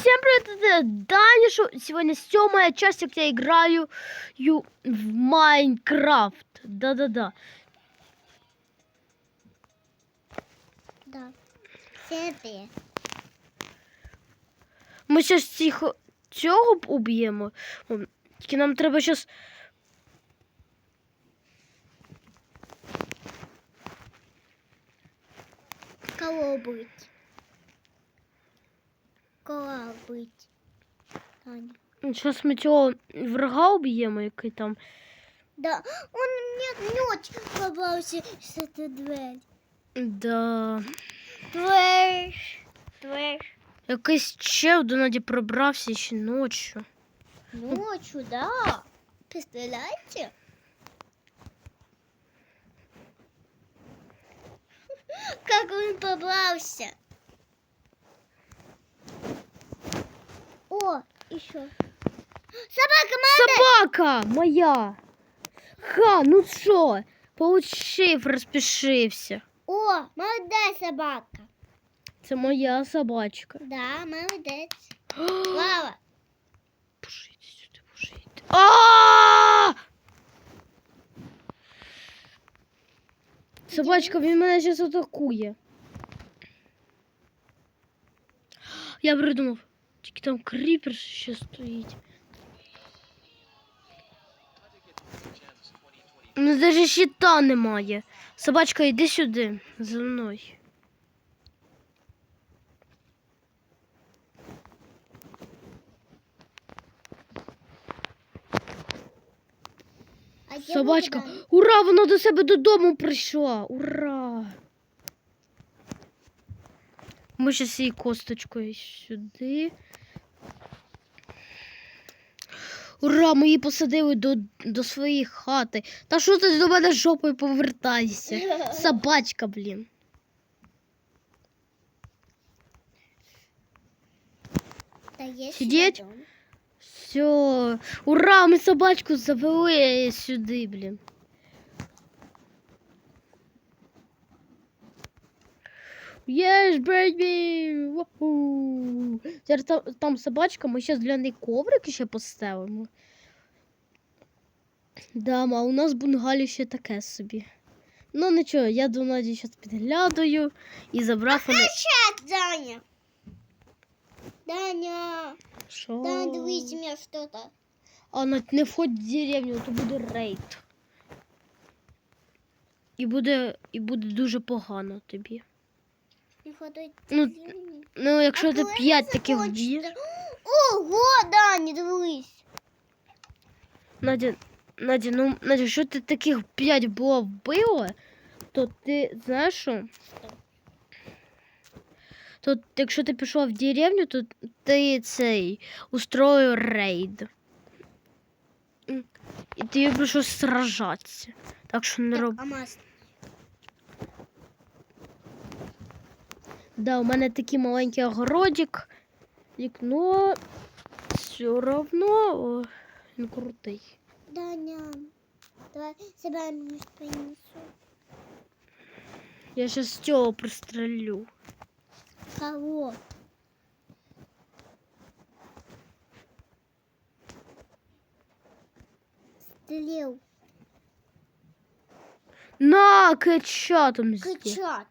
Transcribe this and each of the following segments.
всем привет, это Данишу. Сегодня седьмая часть, как я играю в Майнкрафт. Да-да-да. Да. Себе. Ми зараз цих цього б уб'ємо. Тільки нам треба зараз. Кого быть? Таня. Зараз ми цього врага уб'ємо, який там. Да, он мне ночь попался с этой дверь. Да. Дверь. Дверь. Якийсь чел до Наді пробрався ще ночі. Ночью, да. Представляете? Как он побрался. О, еще. Собака моя. Собака моя! Ха, ну що? Получив, розпишився. О, молодая собака. Це моя собачка. Да, молодец. Лава. Боже, іди сюди, боже, іди. А! Собачка, він мене зараз атакує. Я придумав. Тільки там кріпер ще стоїть. Ну, навіть щита немає. Собачка, йди сюди за мною. Собачка. Ура! Вона до себе додому прийшла. Ура! Ми ще з її косточкою сюди. Ура! Ми її посадили до, до своєї хати. Та що ти до мене жопою повертайся? Собачка, блін. Дом. Все. Ура! Ми собачку завели сюди, блін. Єш, бейбі! Уху! Зараз там, там собачка, ми зараз для неї коврик ще поставимо. Да, а у нас бунгалі ще таке собі. Ну нічого, я до Наді зараз підглядаю і забрав мене. Сейчас, Даня. Даня. Що? Даня, дивись, у меня что-то. А на- не входь в деревню, то буде рейд. І буде, і буде дуже погано тобі. Ну. Ну, якщо А ти п'ять таких вб'єш. Ого, Даня, дивись. Надя, Надя, ну Надя, якщо ти таких п'ять було вбила, то ти знаєш що? То якщо ти пішла в деревню, то ти цей устроїв рейд. І тобі прийшлось сражатися. Так що не Так, Да, у мене такий маленький огородик, вікно все равно він крутий. Даня, давай муж принесу. Я зараз цього пристрелю. Кого? Стрел. На, кетчатом здесь. Качат.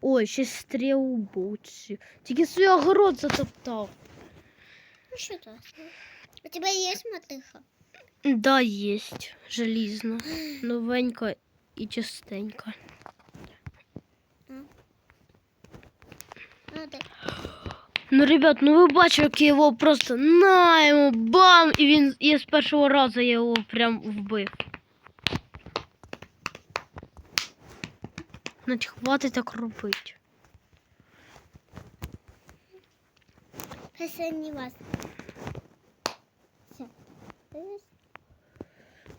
Ой, ще стрілу буці. Тільки свій огород затоптав. Ну что то? У тебя есть мотыха? Да, есть. Желізно. Новенька і чистенька. Надо. Ну, ребят, ну ви бачите, як я його просто на йому бам! І він і з першого разу я його прям вбив. Навіть хватить так робити. Последний вас. Все.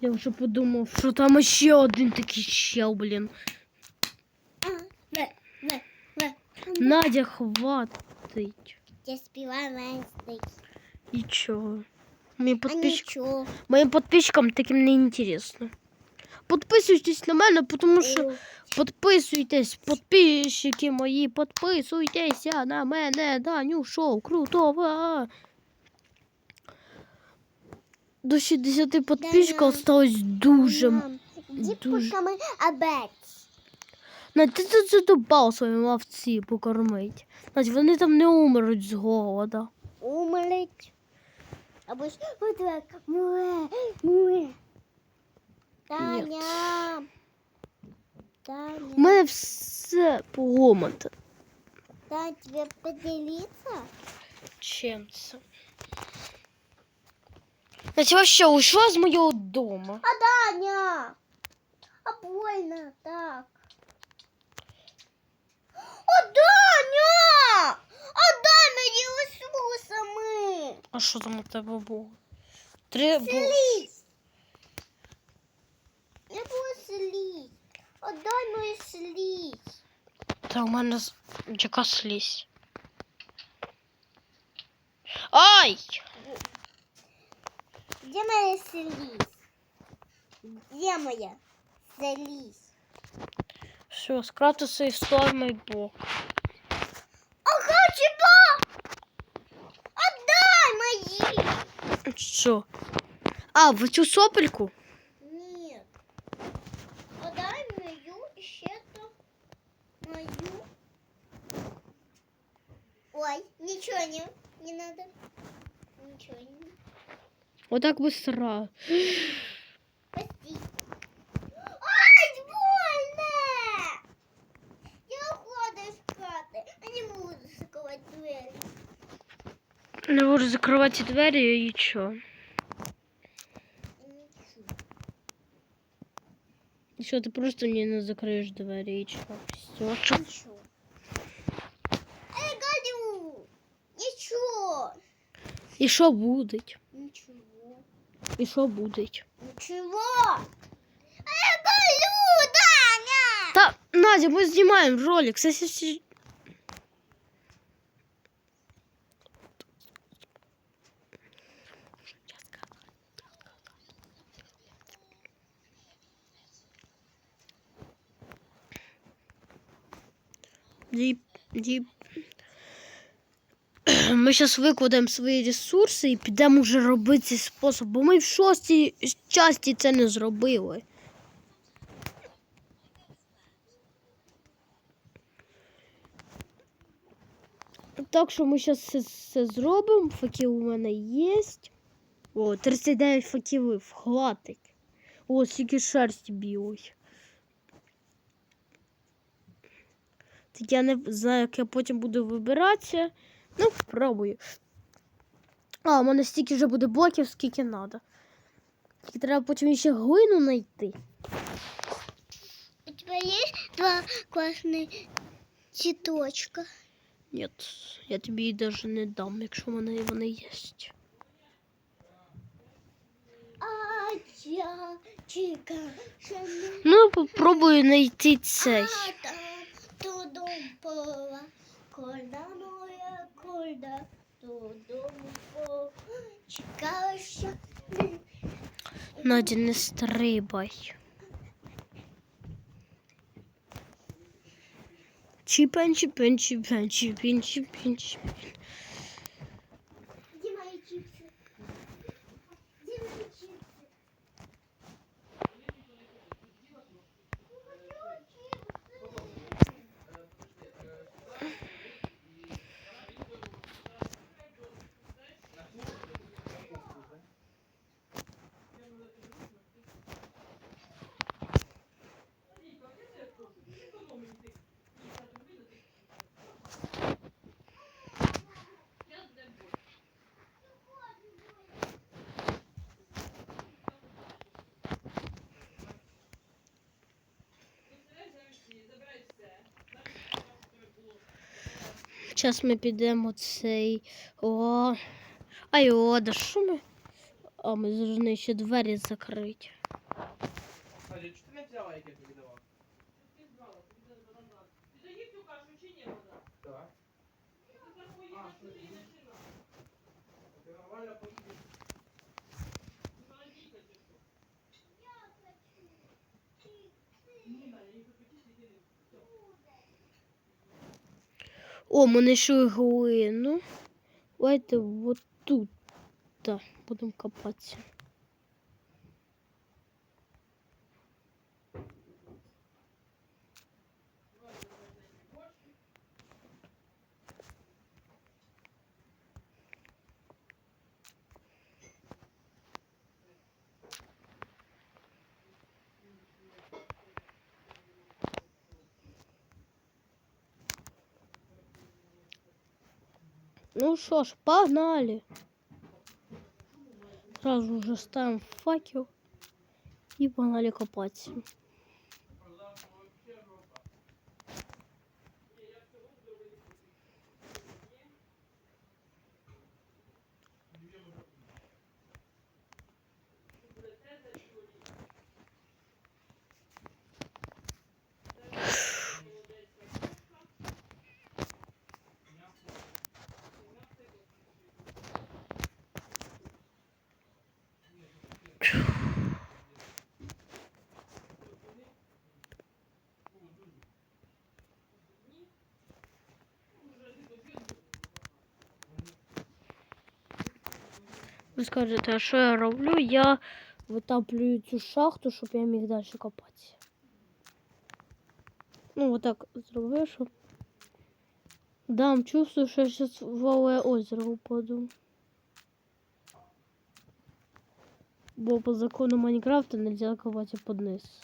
Я вже подумав, що там ще один такий чел, блін. А, в, в, в. Надя, хватить. Я співаю Венстей. І чого? Моїм А подписчикам, нічого. моїм подписчикам таким не інтересно. підписуйтесь на мене, тому що О, підписуйтесь, підписчики мої, підписуйтеся на мене, Даню Шоу, крутого. До 60 підписчиків Даня. осталось дуже. м- мам, Иди дуже. пока мы обед. Надь, ти тут задобав свої мавці покормить. Надь, вони там не умруть з голода. Умереть. Або ж вот так. Муэ, муэ. Таня. Таня. У мене все поломано. Таня, тебе поделиться? Чим це? Надь, вообще ушла з моєго дому. А Таня! А больно так. А Таня! Отдай мені ресурсами! А що там у тебе було? Треба. Слізь! слізь. Отдай мою слізь. Та у мене яка слізь. Ай! Где моя слизь? Где моя слизь? Все, скратися і стой мій бок. Ага, чего? Отдай мои! Що? А, в цю сопельку? Нет. Отдай мою еще-то. Мою. Ой, ничего не, не надо. Ничего не. Отак быстро. Прости. Ай, больно! Я уходу из хаты. Я не буду закрывать дверь. Не можу закривати двері і що? Ничего. І що, ти просто мені не закриєш двері і що? Все, що? Ничего. Эй, Галю! Ничего. І що буде? Ничего. І що буде? Ничего. Эй, Галю, Даня! Та, Надя, ми знімаємо ролик. Це всі- Діп, діп. Ми зараз викладемо свої ресурси і підемо вже робити цей спосіб, бо ми в шостій часті це не зробили. Так що ми зараз все, все зробимо. Факел у мене є. О, 39 факелів, хватить. О, скільки шерсті білої. Так я не знаю, як я потім буду вибиратися. Ну, пробую. А, у мене стільки вже буде блоків, скільки треба. Тільки треба потім ще глину знайти. У тебя есть два классных цветочка? Ні, я тобі її навіть не дам, якщо в мене вони є. А я Ну, попробую знайти цей. там тудум пола, кольда моя, кольда, пола, чекаєш, Надя, не стрибай. Чіпен, чіпен, чіпен, чіпен, чіпен, чіпен. Зараз ми підемо цей. О. Ай, о, да що ми? А ми повинні ще двері закрити. Надя, чи ти не взяла, як я тобі давав? Ти брала, ти взяла назад. Ти доїв цю кашу чи ні вода? Так. Ти так поїдеш, що ти? Ти нормально поїдеш? О, ми знайшли глину. Давайте вот тут та, будемо копатися. Ну что ж, погнали. Сразу же ставим факел и погнали копать. Ви скажете, а що я роблю? Я витаплюю цю шахту, щоб я міг далі копати. Ну, вот так зроблю, щоб. Дам чувствую, що я зараз в Вале озеро упаду. Бо по закону Майнкрафта нельзя копать под низ.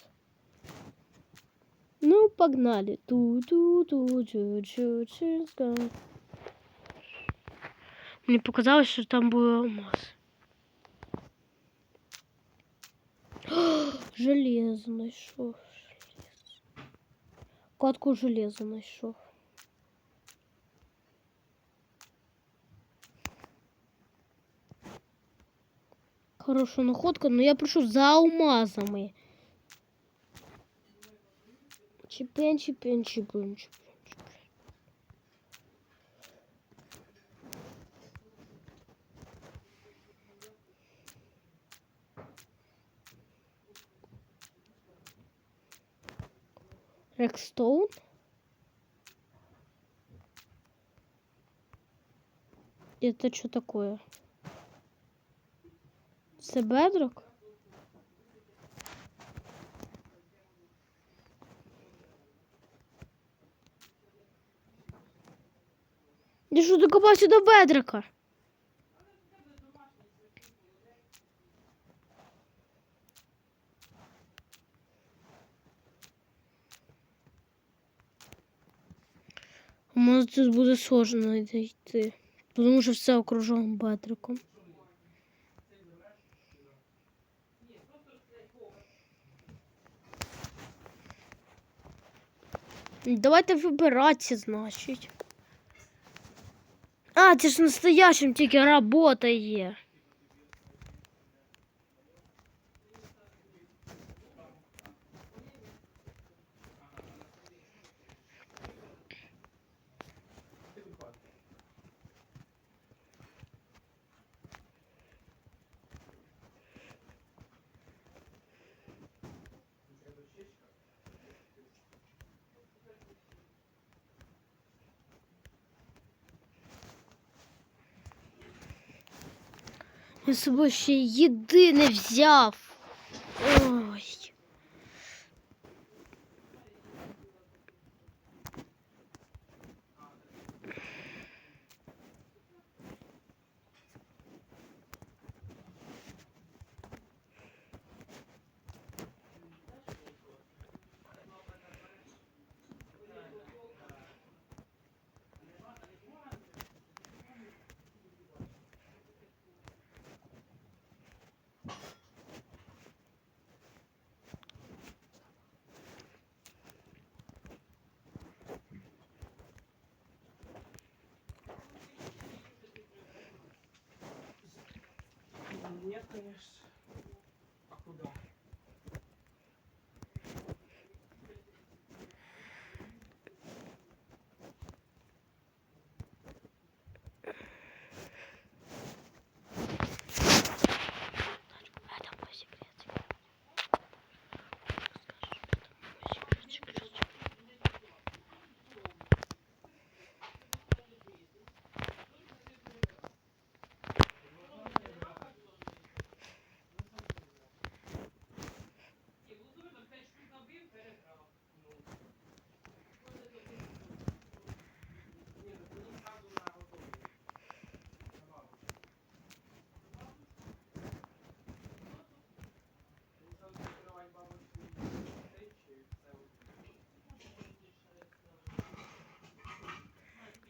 Ну, погнали. ту ту ту чу чу чу ска. Мені показалось, що там був алмаз. Железо знайшов. Катку железа знайшов. Хороша находка, но я прошу за алмазами. Чепен, чепен, чепен, чепен. Рекстоун. Это что такое? Це? Я що докопався до бедрока? Тут буде сложно йти. Тому що все окружено бедроком. Давайте вибиратися, значить. А, це ж настоящим тільки робота є. Я з собою ще єдине взяв. Нет, конечно.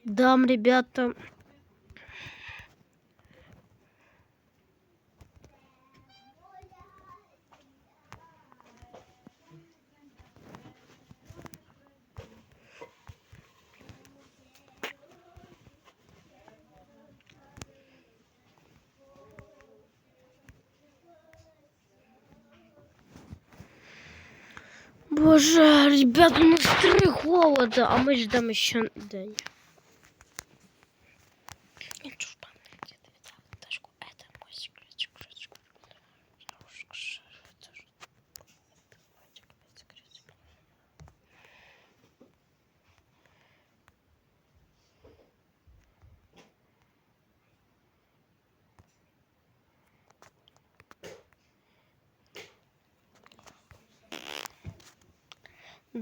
Дам, ребята. Боже, ребят, у нас три голода, а мы ждем еще день.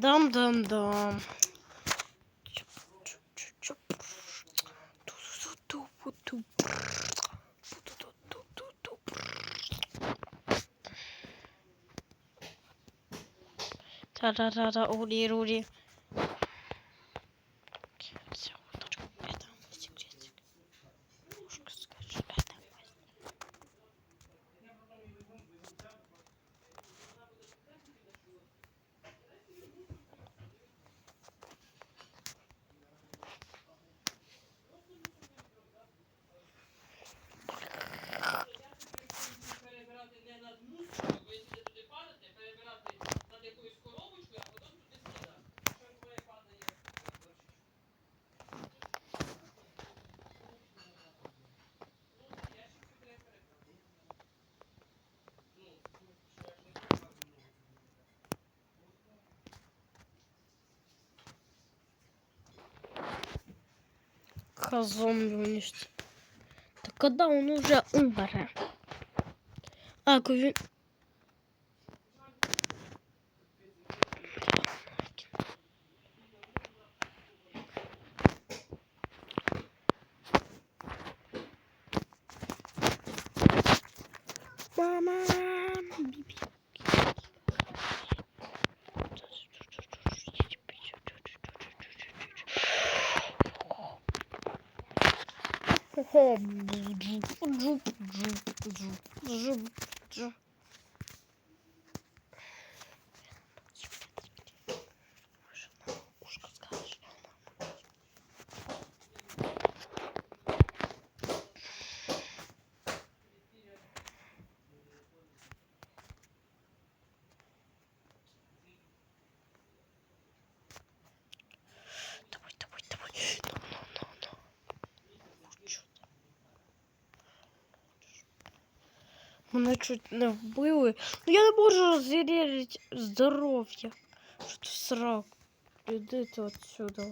Дам, дам, дам. Та-да-да-да, ури, ури. Зомби уничтожить. Так когда он уже умре? А, він... Мама! Hop. Мене чуть не вбили. Ну я не можу розіряти здоров'я. Що ти срак? Іди ти отсюда.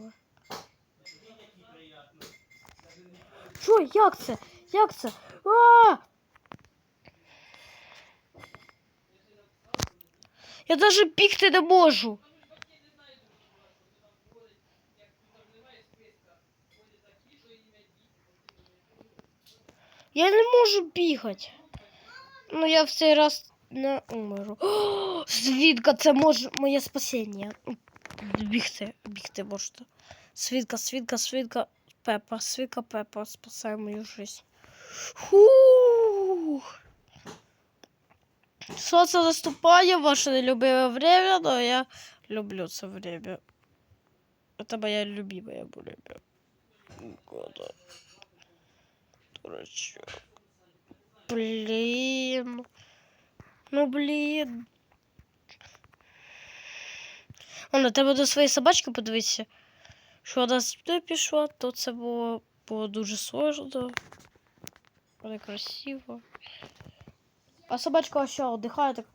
Що, як це? Як це? А! Я даже бігти не можу. Я не можу бігати. Ну, я в цей раз не умеру. О, свідка, це може моє спасіння. Бігти, бігти можна. Свідка, свідка, свідка, Пепа, свідка Пепа, спасай мою жизнь. Фух. Сонце наступає, ваше нелюбиве время, но я люблю це время. Это моя любимая время. Года. Дурачок. Блін. Ну блін. Ладно, треба до своєї собачки подивитися. Що вона сюди пішла, то це було, було дуже сложно. Але красиво. А собачка ще отдыхает так.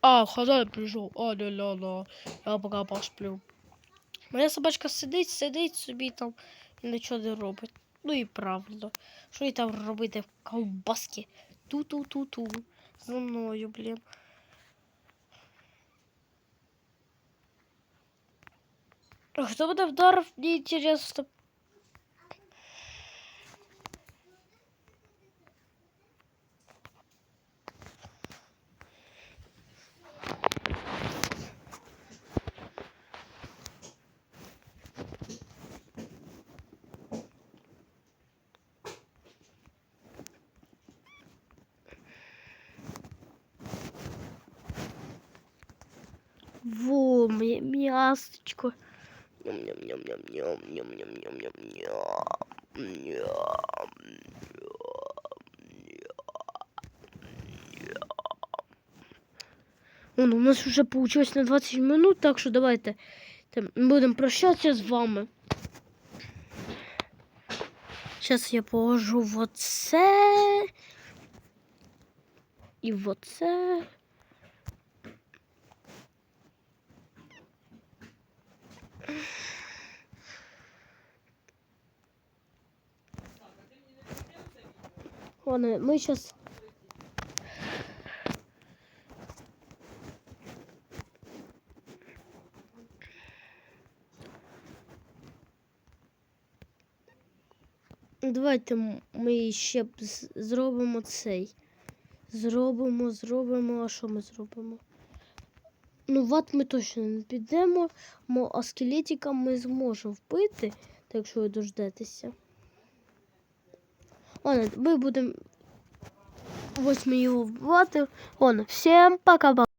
А, хозяин пришел. А, ля ля ля. Я пока посплю. Моя собачка сидить, сидить собі там і нічого не робить. Ну і правильно. Що і там робити в ковбаски? Ту-ту-ту-ту. За мною, блін. Хто буде вдарив, мені інтересно. Пасточку. Ням-ням-ням-ням-ням-ням-ням-ням. У нас вже получилось на 20 минут, так що давайте там, будемо прощатися з вами. Зараз я положу в оце. І в оце. Ладно, ми зараз. Давайте ми ще зробимо цей. Зробимо, зробимо. А що ми зробимо? Ну, в ад ми точно не підемо, мо- а скелетика ми зможемо вбити, так якщо ви дождетеся. Ладно, ми будемо ось ми його вбивати. Ладно, всім пока-пока.